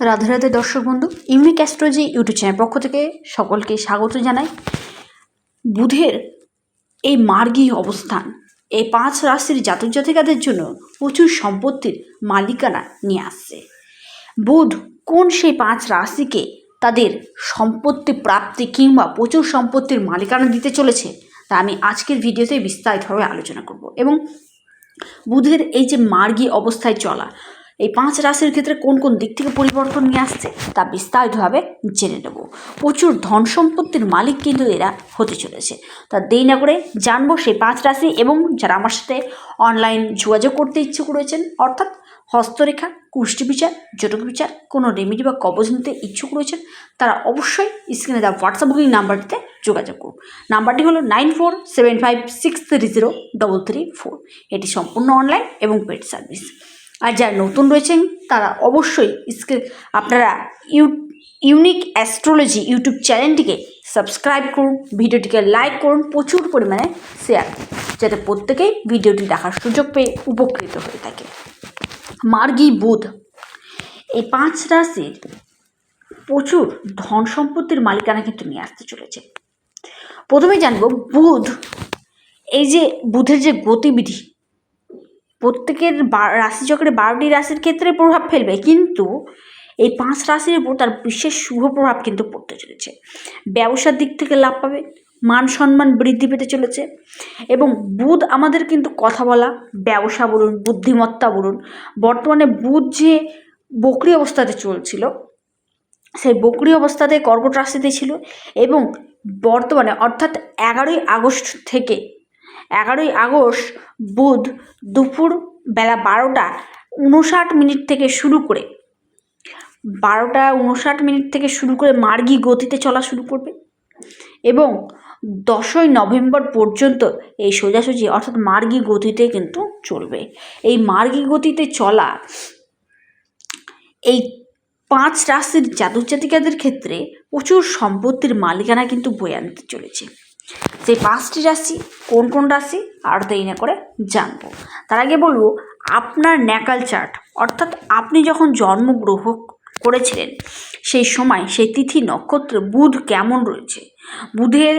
রাধে রাধে দর্শক বন্ধু unique astrology YouTube channel পক্ষ থেকে সকলকে স্বাগত জানাই। বুধের এই মার্গী অবস্থান, এই পাঁচ রাশির জাতক জাতিকাদের জন্য প্রচুর সম্পত্তির মালিকানা নিয়ে আসছে। বুধ কোন সেই পাঁচ রাশিকে তাদের সম্পত্তি প্রাপ্তি কিংবা প্রচুর সম্পত্তির মালিকানা দিতে চলেছে, তা আমি আজকের ভিডিওতে বিস্তারিতভাবে আলোচনা করব। এবং বুধের এই যে মার্গী অবস্থায় চলা এই পাঁচ রাশির ক্ষেত্রে কোন কোন দিক থেকে পরিবর্তন নিয়ে আসছে তা বিস্তারিতভাবে জেনে নেব। প্রচুর ধন সম্পত্তির মালিক কিন্তু এরা হতে চলেছে। তা দেরি না করে জানব সেই পাঁচ রাশি এবং যারা আমার সাথে অনলাইন যোগাযোগ করতে ইচ্ছুক রয়েছেন, অর্থাৎ হস্তরেখা, কুষ্টি বিচার, জটক বিচার, কোনো রেমেডি বা কবজ নিতে ইচ্ছুক রয়েছেন, তারা অবশ্যই স্ক্রিনে দেওয়া হোয়াটসঅ্যাপ বুকিং নাম্বারটিতে যোগাযোগ করুন। নাম্বারটি হলো nine four seven five six three zero double three four এটি সম্পূর্ণ অনলাইন এবং পেড সার্ভিস আর যারা নতুন রয়েছেন, তারা অবশ্যই আপনারা ইউ ইউনিক অ্যাস্ট্রোলজি ইউটিউব চ্যানেলটিকে সাবস্ক্রাইব করুন, ভিডিওটিকে লাইক করুন, প্রচুর পরিমাণে শেয়ার যাতে প্রত্যেকেই ভিডিওটি দেখার সুযোগ পেয়ে উপকৃত হয়ে থাকে। মার্গী বুধ, এই পাঁচ রাশির প্রচুর ধন সম্পত্তির মালিকানা কিন্তু নিয়ে আসতে চলেছে। প্রথমে জানব বুধ, এই যে বুধের যে গতিবিধি প্রত্যেকের রাশিচক্রে বারোটি রাশির ক্ষেত্রে প্রভাব ফেলবে, কিন্তু এই পাঁচ রাশির উপর তার বিশেষ শুভ প্রভাব কিন্তু পড়তে চলেছে। ব্যবসার দিক থেকে লাভ পাবে, মান সম্মান বৃদ্ধি পেতে চলেছে এবং বুধ আমাদের কিন্তু কথা বলা, ব্যবসা বলুন, বুদ্ধিমত্তা বলুন, বর্তমানে বুধ যে বকরি অবস্থাতে চলছিল, সেই বকরি অবস্থাতে কর্কট রাশিতে ছিল এবং বর্তমানে অর্থাৎ এগারোই আগস্ট থেকে এগারোই আগস্ট, বুধ দুপুর বেলা বারোটা উনষাট মিনিট থেকে শুরু করে, বারোটা উনষাট মিনিট থেকে শুরু করে মার্গী গতিতে চলা শুরু করবে এবং দশই নভেম্বর পর্যন্ত এই সোজাসুজি অর্থাৎ মার্গী গতিতে কিন্তু চলবে। এই মার্গী গতিতে চলা এই পাঁচ রাশির জাতক জাতিকাদের ক্ষেত্রে প্রচুর সম্পত্তির মালিকানা কিন্তু বয়ে আনতে চলেছে। সেই পাঁচটি রাশি, কোন কোন রাশি, আর দেরি না করে জানব। তার আগে বলব, আপনার ন্যাকাল চার্ট, অর্থাৎ আপনি যখন জন্মগ্রহণ করেছিলেন, সেই সময়, সেই তিথি নক্ষত্র বুধ কেমন রয়েছে? বুধের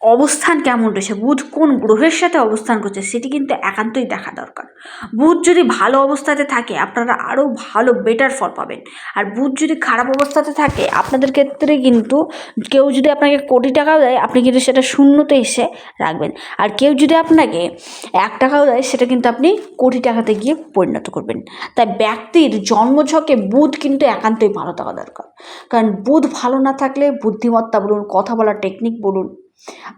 অবস্থান কেমন রয়েছে? বুধ কোন গ্রহের সাথে অবস্থান করছে সেটি কিন্তু একান্তই দেখা দরকার। বুধ যদি ভালো অবস্থাতে থাকে, আপনারা আরও ভালো বেটার ফল পাবেন। আর বুধ যদি খারাপ অবস্থাতে থাকে, আপনাদের ক্ষেত্রে কিন্তু কেউ যদি আপনাকে কোটি টাকাও দেয়, আপনি কিন্তু সেটা শূন্যতে এসে রাখবেন। আর কেউ যদি আপনাকে এক টাকাও দেয়, সেটা কিন্তু আপনি কোটি টাকাতে গিয়ে পরিণত করবেন। তাই ব্যক্তির জন্মছকে বুধ কিন্তু একান্তই ভালো থাকা দরকার। কারণ বুধ ভালো না থাকলে বুদ্ধিমত্তা বলুন, কথা বলার টেকনিক বলুন।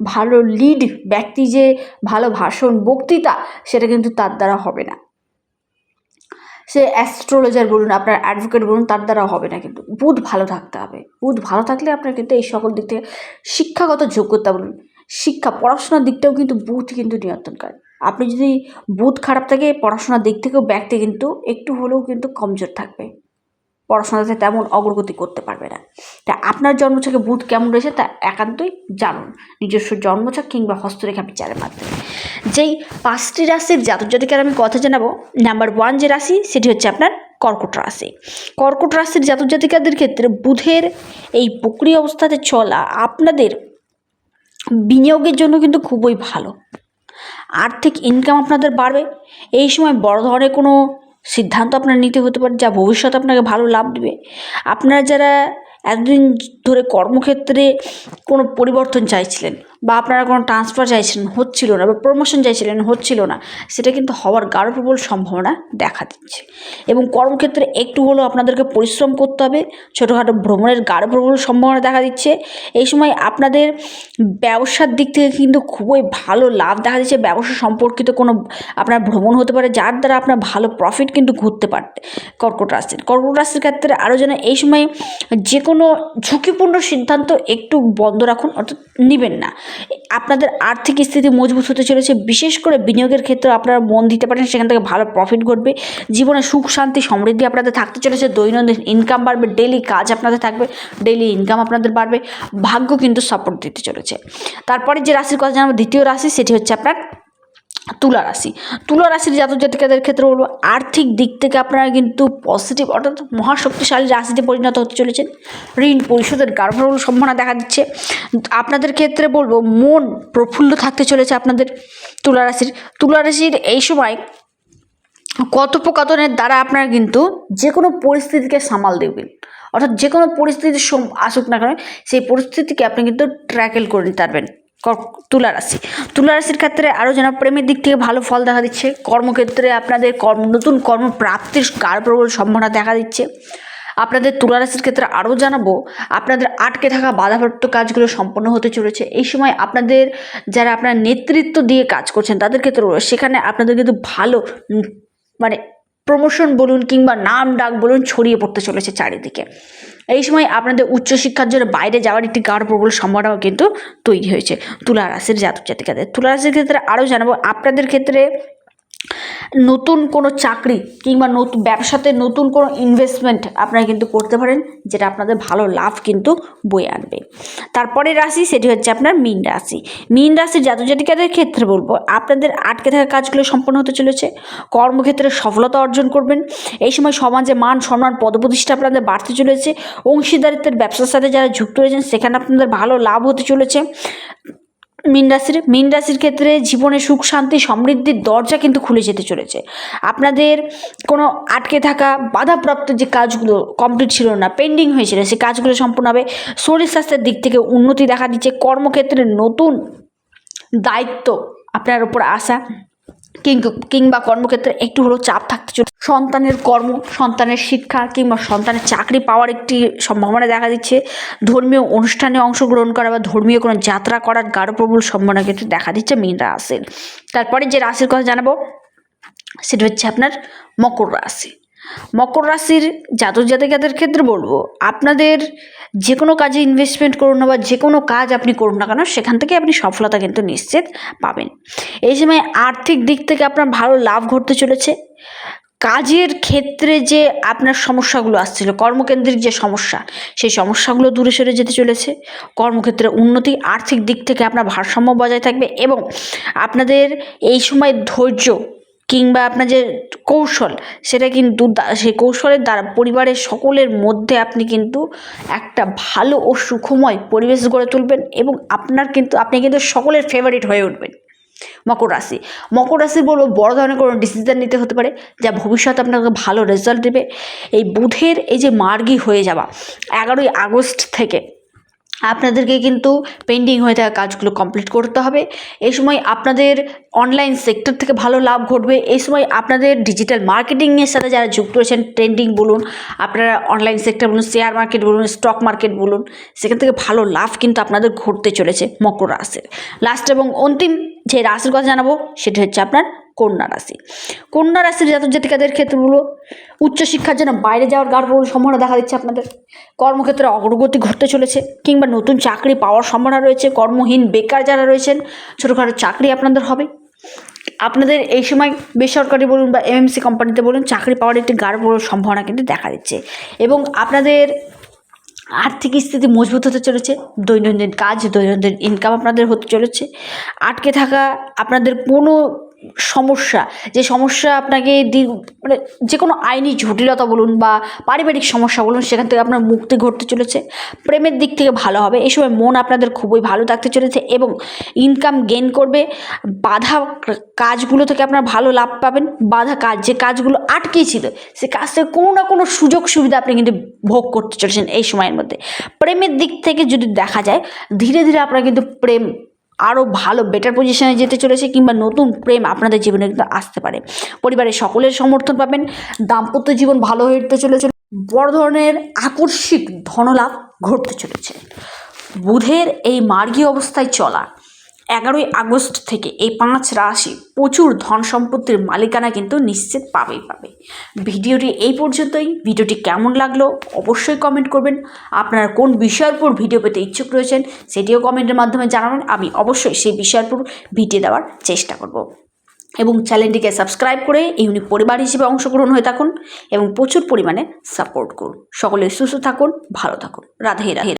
ভালো লিড ব্যক্তি যে, ভালো ভাষণ, বক্তৃতা, সেটা কিন্তু তার দ্বারা হবে না। সে অ্যাস্ট্রোলজার বলুন, আপনার অ্যাডভোকেট বলুন, তার দ্বারা হবে না কিন্তু। বুধ ভালো থাকতে হবে। বুধ ভালো থাকলে আপনার কিন্তু এই সকল দিক থেকে শিক্ষাগত যোগ্যতা বলুন, শিক্ষা, পড়াশোনার দিকটাও কিন্তু বুধ কিন্তু নিয়ন্ত্রণ করে আপনি যদি বুধ খারাপ থাকে, পড়াশোনার দিক থেকেও ব্যক্তি কিন্তু একটু হলেও কিন্তু কমজোর থাকবে। পড়াশোনাতে তেমন অগ্রগতি করতে পারবে না। তা আপনার জন্মছকে বুধ কেমন রয়েছে তা একান্তই জানুন। নিজস্ব জন্মছক কিংবা হস্তরেখা বিচারের মাধ্যমে। যেই পাঁচটি রাশির জাতক জাতিকার আমি কথা জানাব নাম্বার ওয়ান যে রাশি, সেটি হচ্ছে আপনার কর্কট রাশি। কর্কট রাশির জাতক জাতিকাদের ক্ষেত্রে বুধের এই বকরি অবস্থাতে চলা আপনাদের বিনিয়োগের জন্য কিন্তু খুবই ভালো। আর্থিক ইনকাম আপনাদের বাড়বে। এই সময় বড় ধরনের কোনো সিদ্ধান্ত আপনার নিতে হতে পারে, যা ভবিষ্যতে আপনাকে ভালো লাভ দেবে। আপনারা যারা এতদিন ধরে কর্মক্ষেত্রে কোনো পরিবর্তন চাইছিলেন বা আপনারা কোনো ট্রান্সফার চাইছিলেন, হচ্ছিল না বা প্রমোশন চাইছিলেন, হচ্ছিল না, সেটা কিন্তু হওয়ার গাঢ় প্রবল সম্ভাবনা দেখা দিচ্ছে। এবং কর্মক্ষেত্রে একটু হলেও আপনাদেরকে পরিশ্রম করতে হবে, ছোটোখাটো ভ্রমণের গাঢ় প্রবল সম্ভাবনা দেখা দিচ্ছে। এই সময় আপনাদের ব্যবসার দিক থেকে কিন্তু খুবই ভালো লাভ দেখা দিচ্ছে, ব্যবসা সম্পর্কিত কোনো আপনার ভ্রমণ হতে পারে, যার দ্বারা আপনার ভালো প্রফিট কিন্তু ঘুরতে পারতে, কর্কট রাশির। কর্কট রাশির ক্ষেত্রে আরও যেন এই সময় যে কোনো ঝুঁকিপূর্ণ সিদ্ধান্ত একটু বন্ধ রাখুন, অর্থাৎ নেবেন না। আপনাদের আর্থিক স্থিতি মজবুত হতে চলেছে, বিশেষ করে বিনিয়োগের ক্ষেত্রে আপনারা মন দিতে পারেন, সেখান থেকে ভালো প্রফিট ঘটবে। জীবনে সুখ, শান্তি, সমৃদ্ধি আপনাদের থাকতে চলেছে, দৈনন্দিন ইনকাম বাড়বে ডেলি কাজ আপনাদের থাকবে ডেলি ইনকাম আপনাদের বাড়বে, ভাগ্য কিন্তু সাপোর্ট দিতে চলেছে। তারপরে যে রাশির কথা জানাব, দ্বিতীয় রাশি, সেটি হচ্ছে আপনার তুলা রাশি। তুলা রাশির জাতক জাতিকাদের ক্ষেত্রে বলব, আর্থিক দিক থেকে আপনারা কিন্তু পজিটিভ অর্থাৎ মহাশক্তিশালী রাশিতে পরিণত হতে চলেছেন। ঋণ পরিশোধের গাঢ় সম্ভাবনা দেখা দিচ্ছে। আপনাদের ক্ষেত্রে বলব, মন প্রফুল্ল থাকতে চলেছে আপনাদের তুলা রাশির। তুলা রাশির এই সময় কথোপকথনের দ্বারা আপনারা কিন্তু যে কোনো পরিস্থিতিকে সামাল দেবেন। অর্থাৎ যে কোনো পরিস্থিতি আসুক না কেন, সেই পরিস্থিতিকে আপনি কিন্তু ট্র্যাকেল করে নিতে পারবেন। তুলা রাশি তুলা রাশির ক্ষেত্রে আরও যেন প্রেমের দিক থেকে ভালো ফল দেখা দিচ্ছে। কর্মক্ষেত্রে আপনাদের কর্ম, নতুন কর্মপ্রাপ্তির কারপ্রবল সম্ভাবনা দেখা দিচ্ছে। আপনাদের তুলা রাশির ক্ষেত্রে আরও জানাব, আপনাদের আটকে থাকা বাধাপ্রাপ্ত কাজগুলো সম্পন্ন হতে চলেছে। এই সময় আপনাদের যারা আপনার নেতৃত্ব দিয়ে কাজ করছেন, তাদের ক্ষেত্রে সেখানে আপনাদের কিন্তু ভালো মানে প্রমোশন বলুন কিংবা নাম ডাক বলুন ছড়িয়ে পড়তে চলেছে চারিদিকে। এই সময় আপনাদের উচ্চশিক্ষার জন্য বাইরে যাওয়ার একটি গাঢ় প্রবল সম্ভাবনাও কিন্তু তৈরি হয়েছে। তুলা রাশির জাতক জাতিকাদের। তুলা রাশির ক্ষেত্রে আরও জানাব, আপনাদের ক্ষেত্রে নতুন কোনো চাকরি কিংবা নতুন ব্যবসাতে নতুন কোনো ইনভেস্টমেন্ট আপনারা কিন্তু করতে পারেন, যেটা আপনাদের ভালো লাভ কিন্তু বয়ে আনবে। তারপরে রাশি, সেটি হচ্ছে আপনার মীন রাশি। মীন রাশির জাতক জাতিকাদের ক্ষেত্রে বলব, আপনাদের আটকে থাকা কাজগুলো সম্পন্ন হতে চলেছে, কর্মক্ষেত্রে সফলতা অর্জন করবেন, এই সময় সমাজে মান সম্মান পদপ্রতিষ্ঠা আপনাদের বাড়তে চলেছে, অংশীদারিত্বের ব্যবসার সাথে যারা যুক্ত রয়েছেন, সেখানে আপনাদের ভালো লাভ হতে চলেছে। মীন রাশির মীন রাশির ক্ষেত্রে জীবনে সুখ, শান্তি, সমৃদ্ধির দরজা কিন্তু খুলে যেতে চলেছে। আপনাদের কোনো আটকে থাকা বাধাপ্রাপ্ত যে কাজগুলো কমপ্লিট ছিল না পেন্ডিং হয়েছিল সে কাজগুলো সম্পূর্ণ হবে। শরীর স্বাস্থ্যের দিক থেকে উন্নতি দেখা দিচ্ছে। কর্মক্ষেত্রে নতুন দায়িত্ব আপনার উপর আসা। কিংবা কর্মক্ষেত্রে একটু হলেও চাপ থাকতে চলে সন্তানের কর্ম, সন্তানের শিক্ষা, কিংবা সন্তানের চাকরি পাওয়ার একটি সম্ভাবনা দেখা দিচ্ছে। ধর্মীয় অনুষ্ঠানে অংশগ্রহণ করা বা ধর্মীয় কোনো যাত্রা করার গাঢ় প্রবল সম্ভাবনা কিন্তু দেখা দিচ্ছে মীন রাশির। তারপরে যে রাশির কথা জানাব, সেটা হচ্ছে আপনার মকর রাশি। মকর রাশির জাতক জাতিকাদের ক্ষেত্রে বলব, আপনাদের যে কোনো কাজে ইনভেস্টমেন্ট করুন না বা যে কোনো কাজ আপনি করুন না কেন, সেখান থেকে আপনি সফলতা কিন্তু নিশ্চিত পাবেন। এই সময় আর্থিক দিক থেকে আপনার ভালো লাভ ঘটতে চলেছে। কাজের ক্ষেত্রে যে আপনার সমস্যাগুলো আসছিল, কর্মকেন্দ্রিক যে সমস্যা, সেই সমস্যাগুলো দূরে সরে যেতে চলেছে। কর্মক্ষেত্রে উন্নতি, আর্থিক দিক থেকে আপনার ভারসাম্য বজায় থাকবে এবং আপনাদের এই সময় ধৈর্য কিংবা আপনার যে কৌশল, সেটা কিন্তু সেই কৌশলের দ্বারা পরিবারের সকলের মধ্যে আপনি কিন্তু একটা ভালো ও সুখময় পরিবেশ গড়ে তুলবেন এবং আপনার কিন্তু, আপনি কিন্তু সকলের ফেভারিট হয়ে উঠবেন। মকর রাশি মকর রাশি বলব বড় ধরনের কোনো ডিসিশন নিতে হতে পারে যা ভবিষ্যতে আপনাকে ভালো রেজাল্ট দেবে। এই বুধের এই যে মার্গী হয়ে যাওয়া, এগারোই আগস্ট থেকে আপনাদেরকে কিন্তু পেন্ডিং হয়ে থাকা কাজগুলো কমপ্লিট করতে হবে। এই সময় আপনাদের অনলাইন সেক্টর থেকে ভালো লাভ ঘটবে। এই সময় আপনাদের ডিজিটাল মার্কেটিংয়ের সাথে যারা যুক্ত রয়েছেন ট্রেন্ডিং বলুন, আপনারা অনলাইন সেক্টর বলুন শেয়ার মার্কেট বলুন স্টক মার্কেট বলুন, সেখান থেকে ভালো লাভ কিন্তু আপনাদের ঘটতে চলেছে মকর রাশির। লাস্ট এবং অন্তিম যে রাশির কথা জানাব, সেটা হচ্ছে আপনার কন্যা রাশি। কন্যা রাশির জাতক জাতিকাদের ক্ষেত্রগুলো উচ্চশিক্ষার জন্য বাইরে যাওয়ার গাঢ় সম্ভাবনা দেখা দিচ্ছে আপনাদের। কর্মক্ষেত্রে অগ্রগতি ঘটতে চলেছে কিংবা নতুন চাকরি পাওয়ার সম্ভাবনা রয়েছে। কর্মহীন বেকার যারা রয়েছেন, ছোটোখাটো চাকরি আপনাদের হবে। আপনাদের এই সময় বেসরকারি বলুন বা এমএমসি কোম্পানিতে বলুন, চাকরি পাওয়ার একটি গাঢ় সম্ভাবনা কিন্তু দেখা দিচ্ছে। এবং আপনাদের আর্থিক স্থিতি মজবুত হতে চলেছে। দৈনন্দিন কাজ, দৈনন্দিন ইনকাম আপনাদের হতে চলেছে। আটকে থাকা আপনাদের কোনো সমস্যা, যে সমস্যা আপনাকে মানে যে কোনো আইনি জটিলতা বলুন বা পারিবারিক সমস্যা বলুন, সেখান থেকে আপনার মুক্তি ঘটতে চলেছে। প্রেমের দিক থেকে ভালো হবে এই সময় মন আপনাদের খুবই ভালো থাকতে চলেছে এবং ইনকাম গেইন করবে। বাধা কাজগুলো থেকে আপনার ভালো লাভ পাবেন। বাধা কাজ, যে কাজগুলো আটকেই ছিল সে কাজ থেকে কোনো না কোনো সুযোগ সুবিধা আপনি কিন্তু ভোগ করতে চলেছেন এই সময়ের মধ্যে। প্রেমের দিক থেকে যদি দেখা যায়, ধীরে ধীরে আপনার কিন্তু প্রেম আরও ভালো বেটার পজিশনে যেতে চলেছে কিংবা নতুন প্রেম আপনাদের জীবনে কিন্তু আসতে পারে। পরিবারের সকলের সমর্থন পাবেন, দাম্পত্য জীবন ভালো উঠতে চলেছে, বড় ধরনের আকস্মিক ধনলাভ ঘটতে চলেছে। বুধের এই মার্গী অবস্থায় চলা এগারোই আগস্ট থেকে এই পাঁচ রাশি প্রচুর ধন সম্পত্তির মালিকানা কিন্তু নিশ্চিত পাবেই পাবে। ভিডিওটি এই পর্যন্তই। ভিডিওটি কেমন লাগল অবশ্যই কমেন্ট করবেন। আপনারা কোন বিষয়ের উপর ভিডিও পেতে ইচ্ছুক রয়েছেন সেটিও কমেন্টের মাধ্যমে জানাবেন। আমি অবশ্যই সেই বিষয়ের উপর ভিডিও দেওয়ার চেষ্টা করব। এবং চ্যানেলটিকে সাবস্ক্রাইব করে ইউনিক পরিবার হিসেবে অংশগ্রহণ হয়ে থাকুন এবং প্রচুর পরিমাণে সাপোর্ট করুন। সকলে সুস্থ থাকুন, ভালো থাকুন। রাধে রাধে।